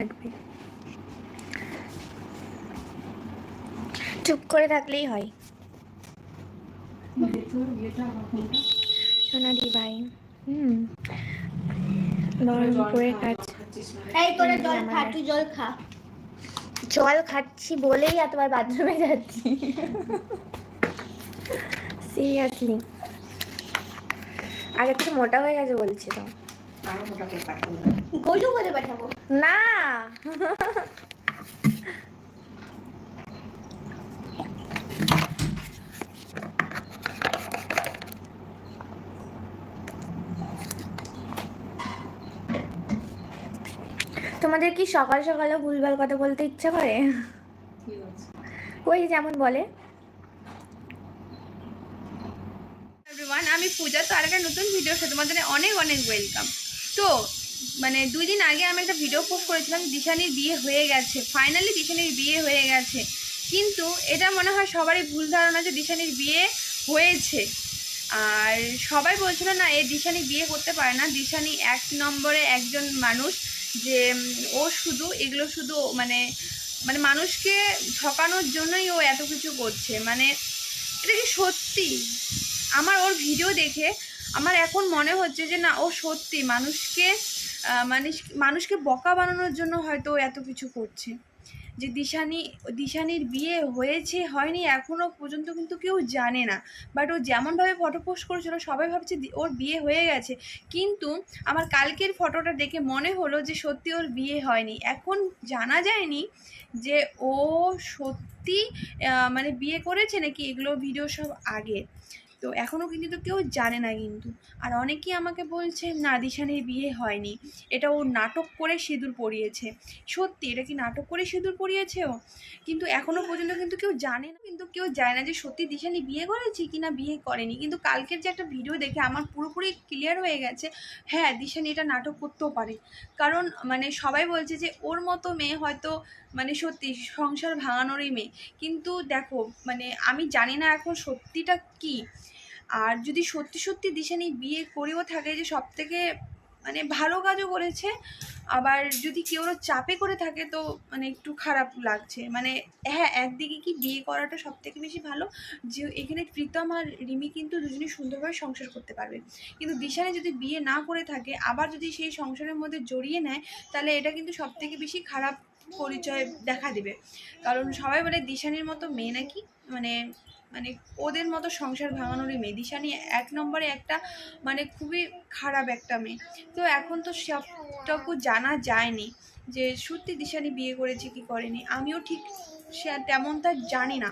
থাকবে। চুপ করে থাকলেই হয়। সোনালি ভাই হুম। নরম কাজ। এই তোরা জল খা তুই জল খা। জল খাচ্ছি বলেই এতবার বাথরুমে যাচ্ছি। সিরিয়াসলি। আগে থেকে মোটা হয়ে গেছে বলছি তো। করে পাঠাবো? না। তোমাদের কি সকাল সকালে ভুলভাল কথা বলতে ইচ্ছা করে? ওই যেমন বলে। আমি পূজা তো আরেকটা নতুন ভিডিও সাথে তোমাদের অনেক অনেক ওয়েলকাম তো মানে দুই দিন আগে আমি একটা ভিডিও পোস্ট করেছিলাম, দিশানির বিয়ে হয়ে গেছে। ফাইনালি দিশানির বিয়ে হয়ে গেছে। কিন্তু এটা মনে হয় সবারই ভুল ধারণা যে দিশানির বিয়ে হয়েছে। আর সবাই বলছিল, না, এ দিশানি বিয়ে করতে পারে না। দিশানি এক নম্বরে একজন মানুষ যে, ও শুধু, এগুলো শুধু মানে মানে মানুষকে ঠকানোর জন্যই ও এত কিছু করছে। মানে এটা কি সত্যি? আমার ওর ভিডিও দেখে আমার এখন মনে হচ্ছে যে, না, ও সত্যি। মানুষকে মানুষ মানুষকে বকা বানানোর জন্য হয়তো এত কিছু করছে। যে দিশানি, দিশানির বিয়ে হয়েছে, হয়নি এখনও পর্যন্ত কিন্তু কেউ জানে না। বাট ও যেমনভাবে ফটো পোস্ট করেছিল, সবাই ভাবছে ওর বিয়ে হয়ে গেছে। কিন্তু আমার কালকের ফটোটা দেখে মনে হলো যে সত্যি ওর বিয়ে হয়নি। এখন জানা যায়নি যে ও সত্যি মানে বিয়ে করেছে নাকি এগুলো ভিডিও সব আগে। তো এখনও কিন্তু কেউ জানে না কিন্তু। আর অনেকেই আমাকে বলছে, না, দিশানের বিয়ে হয়নি। এটা ও নাটক করে সিঁদুর পরিয়েছে। সত্যি, এটা কি নাটক করে সিঁদুর পরিয়েছে ও? কিন্তু এখনও পর্যন্ত কিন্তু কেউ জানে না, কিন্তু কেউ জানে না যে সত্যি দিশানি বিয়ে করেছে কি না বিয়ে করেনি। কিন্তু কালকের যে একটা ভিডিও দেখে আমার পুরোপুরি ক্লিয়ার হয়ে গেছে হ্যাঁ দিশানি এটা নাটক করতেও পারে। কারণ মানে সবাই বলছে যে ওর মতো মেয়ে হয়তো মানে সত্যি সংসার ভাঙানোরই মেয়ে। কিন্তু দেখো মানে আমি জানি না এখন সত্যিটা কি। আর যদি সত্যি সত্যি দিশানি বিয়ে করেও থাকে যে সব থেকে মানে ভালো কাজও করেছে, আবার যদি কেউ চাপে করে থাকে তো মানে একটু খারাপ লাগছে। মানে হ্যাঁ একদিকে কি বিয়ে করাটা সব থেকে বেশি ভালো? যে এখানে প্রীতম আর রিমি কিন্তু দুজনেই সুন্দরভাবে সংসার করতে পারবে। কিন্তু দিশানে যদি বিয়ে না করে থাকে, আবার যদি সেই সংসারের মধ্যে জড়িয়ে নেয়, তাহলে এটা কিন্তু সব থেকে বেশি খারাপ পরিচয় দেখা দেবে। কারণ সবাই বলে দিশানির মতো মেয়ে নাকি? মানে মানে ওদের মতো সংসার ভাঙানোরই মেয়ে। দিশানি এক নম্বরে একটা মানে খুবই খারাপ একটা মেয়ে। তো এখন তো সবটুকু জানা যায়নি যে সত্যি দিশানি বিয়ে করেছে কি করেনি। আমিও ঠিক সে তেমনটা জানি না।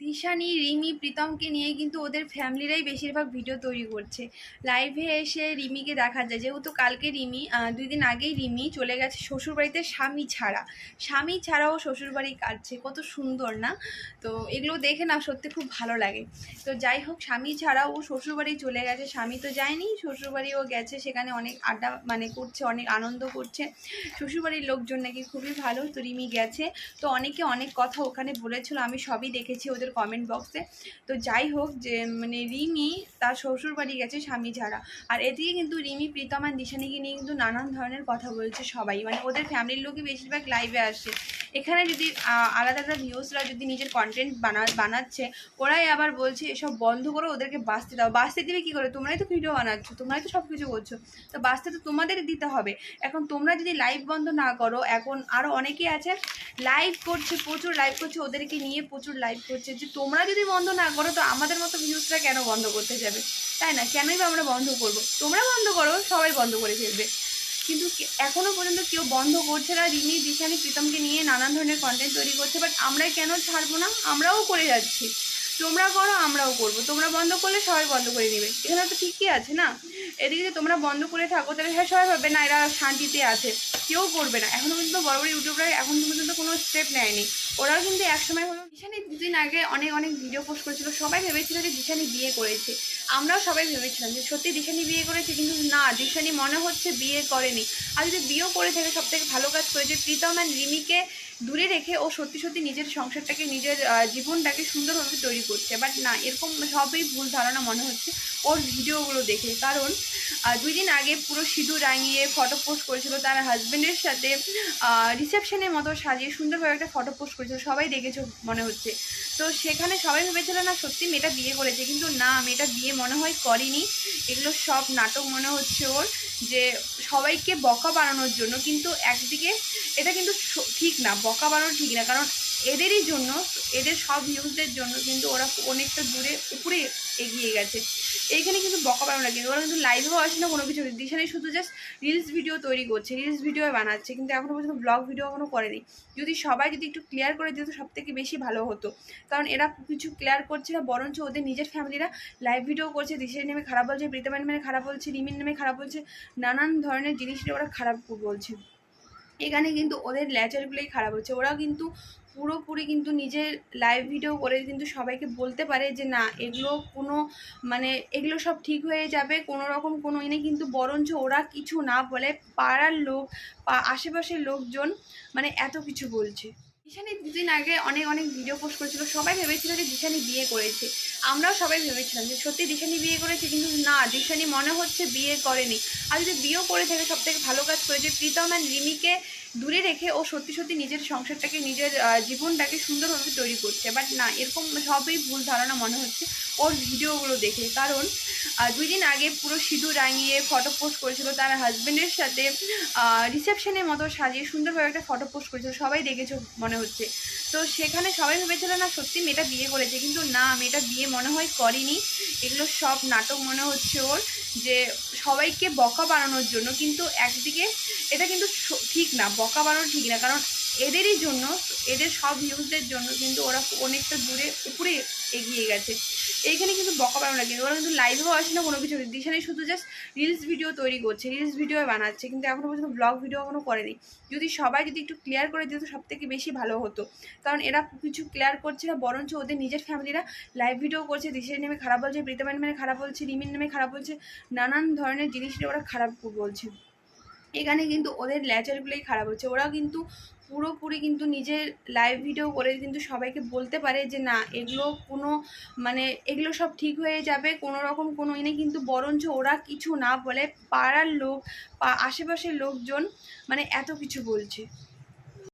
দিশানি রিমি, প্রীতমকে নিয়ে কিন্তু ওদের ফ্যামিলিরাই বেশিরভাগ ভিডিও তৈরি করছে। লাইভে এসে রিমিকে দেখা যায়। যেহেতু কালকে রিমি দুই দিন আগেই রিমি চলে গেছে শ্বশুরবাড়িতে স্বামী ছাড়া। স্বামী ছাড়াও শ্বশুরবাড়ি কাটছে। কত সুন্দর, না? তো এগুলো দেখে না সত্যি খুব ভালো লাগে। তো যাই হোক, স্বামী ছাড়াও ও শ্বশুরবাড়ি চলে গেছে। স্বামী তো যায়নি শ্বশুরবাড়ি ও গেছে। সেখানে অনেক আড্ডা মানে করছে, অনেক আনন্দ করছে। শ্বশুরবাড়ির লোকজন নাকি খুবই ভালো। তো রিমি গেছে। তো অনেকে অনেক কথা ওখানে বলেছিল। আমি সবই দেখেছি। ওদের কমেন্ট বক্সে তো যাই হোক যে মানে রিমি তার শ্বশুর বাড়ি গেছে স্বামী ছাড়া। আর এদিকে কিন্তু রিমি, প্রীতম আর দিশানিকে নিয়ে কিন্তু নানান ধরনের কথা বলছে সবাই। মানে ওদের ফ্যামিলির লোকই বেশিরভাগ লাইভে আসে। এখানে যদি আলাদা আলাদা ভিউসরা যদি নিজের কন্টেন্ট বানা, বানাচ্ছে, ওরাই আবার বলছে, এসব বন্ধ করো, ওদেরকে বাঁচতে দাও। বাঁচতে দিবে কী করে? তোমরাই তো ভিডিও বানাচ্ছ, তোমরাই তো সব কিছু করছ। তো বাঁচতে তো তোমাদের দিতে হবে। এখন তোমরা যদি লাইভ বন্ধ না করো, এখন আরও অনেকেই আছে লাইভ করছে, প্রচুর লাইভ করছে, ওদেরকে নিয়ে প্রচুর লাইভ করছে। যে তোমরা যদি বন্ধ না করো, তো আমাদের মতো ভিউজরা কেন বন্ধ করতে যাবে? তাই না? কেনই বা আমরা বন্ধ করব? তোমরা বন্ধ করো, সবাই বন্ধ করে ফেলবে। কিন্তু এখনও এখনও পর্যন্ত কেউ বন্ধ করছে না। রিমি, দিশানি, প্রীতমকে নিয়ে নানান ধরনের কন্টেন্ট তৈরি করছে বাট আমরা কেন ছাড়বো না? আমরাও করে যাচ্ছি। তোমরা করো, আমরাও করব। তোমরা বন্ধ করলে সবাই বন্ধ করে দিবে। এখানে তো ঠিকই আছে না? এদিকে যদি তোমরা বন্ধ করে থাকো, তাহলে হ্যাঁ সবাই ভাববে, না, এরা শান্তিতে আছে। কেউ করবে না। এখনও পর্যন্ত বড় বড় ইউটিউবরা এখন পর্যন্ত কোনো স্টেপ নেয়নি। ওরাও কিন্তু একসময় হলো দিশানি দুদিন আগে অনেক অনেক ভিডিও পোস্ট করেছিল। সবাই ভেবেছিল যে দিশানি বিয়ে করেছে। আমরাও সবাই ভেবেছিলাম যে সত্যি দিশানি বিয়ে করেছে, কিন্তু না দিশানি মনে হচ্ছে বিয়ে করেনি। আর যদি বিয়েও করে থাকে সব থেকে ভালো কাজ করেছে। প্রীতম অ্যান্ড রিমিকে দূরে রেখে ও সত্যি সত্যি নিজের সংসারটাকে, নিজের জীবনটাকে সুন্দরভাবে তৈরি করছে। বাট না, এরকম সবই ভুল ধারণা মনে হচ্ছে। ওর ভিডিওগুলো দেখে। কারণ দুই দিন আগে পুরো সিঁদুর রাঙিয়ে ফটো পোস্ট করেছিল তার হাজব্যান্ডের সাথে। রিসেপশনের মতো সাজিয়ে সুন্দরভাবে একটা ফটো পোস্ট করেছিল। সবাই দেখেছ মনে হচ্ছে। তো সেখানে সবাই ভেবেছিল, না, সত্যি মেয়েটা বিয়ে করেছে। কিন্তু না, মেয়েটা বিয়ে মনে হয় করেনি। এগুলো সব নাটক মনে হচ্ছে ওর, যে সবাইকে বকা বানানোর জন্য। কিন্তু একদিকে এটা কিন্তু ঠিক না, বকা বানানো ঠিক না। কারণ এদেরই জন্য, এদের সব ভিউজদের জন্য কিন্তু ওরা অনেকটা দূরে, উপরে এগিয়ে গেছে। এইখানে কিন্তু বকা বানানো কিন্তু ওরা কিন্তু লাইভেও আসে না কোনো কিছু। দিশানি শুধু জাস্ট রিলস ভিডিও তৈরি করছে রিলস ভিডিও বানাচ্ছে, কিন্তু এখনও পর্যন্ত ব্লগ ভিডিও এখনও করেনি। যদি সবাই যদি একটু ক্লিয়ার করে দিত সব থেকে বেশি ভালো হতো। কারণ এরা কিছু ক্লিয়ার করছে না, বরঞ্চ ওদের নিজের ফ্যামিলিরা লাইভ ভিডিও করছে। দিশের নামে খারাপ বলছে প্রীতমের নামে খারাপ বলছে রিমির নামে খারাপ বলছে, নানান ধরনের জিনিস নিয়ে ওরা খারাপ বলছে। এখানে কিন্তু ওদের ল্যাচারগুলোই খারাপ হচ্ছে। ওরা কিন্তু পুরোপুরি কিন্তু নিজের লাইভ ভিডিও করে কিন্তু সবাইকে বলতে পারে যে, না, এগুলো কোনো মানে এগুলো সব ঠিক হয়ে যাবে। কোনো রকম কোনো ইনে কিন্তু বরঞ্চ ওরা কিছু না বলে পাড়ার লোক আশেপাশের লোকজন মানে এত কিছু বলছে। দিশানি দুদিন আগে অনেক অনেক ভিডিও পোস্ট করেছিল। সবাই ভেবেছিল যে দিশানি বিয়ে করেছে। আমরাও সবাই ভেবেছিলাম যে, সত্যি দিশানি বিয়ে করেছে? কিন্তু না দিশানি মনে হচ্ছে বিয়ে করেনি। আর যদি বিয়েও করে থাকে সব থেকে ভালো কাজ করেছে। প্রীতম অ্যান্ড রিমিকে দূরে রেখে ও সত্যি সত্যি নিজের সংসারটাকে, নিজের জীবনটাকে সুন্দরভাবে তৈরি করছে। বাট না, এরকম সবই ভুল ধারণা মনে হচ্ছে ওর ভিডিওগুলো দেখে। কারণ দুই দিন আগে পুরো সিঁদুর রাঙিয়ে ফটো পোস্ট করেছিল তার হাজব্যান্ডের সাথে। রিসেপশনের মতো সাজিয়ে সুন্দরভাবে একটা ফটো পোস্ট করেছিল। সবাই দেখেছ মনে হচ্ছে। তো সেখানে সবাই ভেবেছিল, না, সত্যি মেয়েটা বিয়ে করেছে। কিন্তু না, মেয়েটা বিয়ে মনে হয় করেনি। এগুলো সব নাটক মনে হচ্ছে ওর, যে সবাইকে বকা বানানোর জন্য। কিন্তু একদিকে এটা কিন্তু ঠিক না, বকা বানানো ঠিক না। কারণ এদেরই জন্য, এদের সব ভিউজদের জন্য কিন্তু ওরা অনেকটা দূরে, উপরে এগিয়ে গেছে। এইখানে কিন্তু বকা বানানো না কিন্তু ওরা কিন্তু লাইভেও আসে না কোনো কিছু দিশানি শুধু জাস্ট রিলস ভিডিও তৈরি করছে রিলস ভিডিও বানাচ্ছে, কিন্তু এখনও পর্যন্ত ব্লগ ভিডিও এখনও করেনি। যদি সবাই যদি একটু ক্লিয়ার করে দিত সব থেকে বেশি ভালো হতো। কারণ এরা কিছু ক্লিয়ার করছে না, বরঞ্চ ওদের নিজের ফ্যামিলিরা লাইভ ভিডিও করছে। দিশের নামে খারাপ বলছে প্রীতমের নামে খারাপ বলছে রিমির নামে খারাপ বলছে, নানান ধরনের জিনিস ওরা খারাপ বলছে। এখানে কিন্তু ওদের ল্যাচারগুলোই খারাপ হচ্ছে। ওরা কিন্তু পুরোপুরি কিন্তু নিজের লাইভ ভিডিও করে কিন্তু সবাইকে বলতে পারে যে, না, এগুলো কোনো মানে এগুলো সব ঠিক হয়ে যাবে, কোনো রকম কোনো ইনে কিন্তু বরঞ্চ ওরা কিছু না বলে পাড়ার লোক আশেপাশের লোকজন মানে এত কিছু বলছে।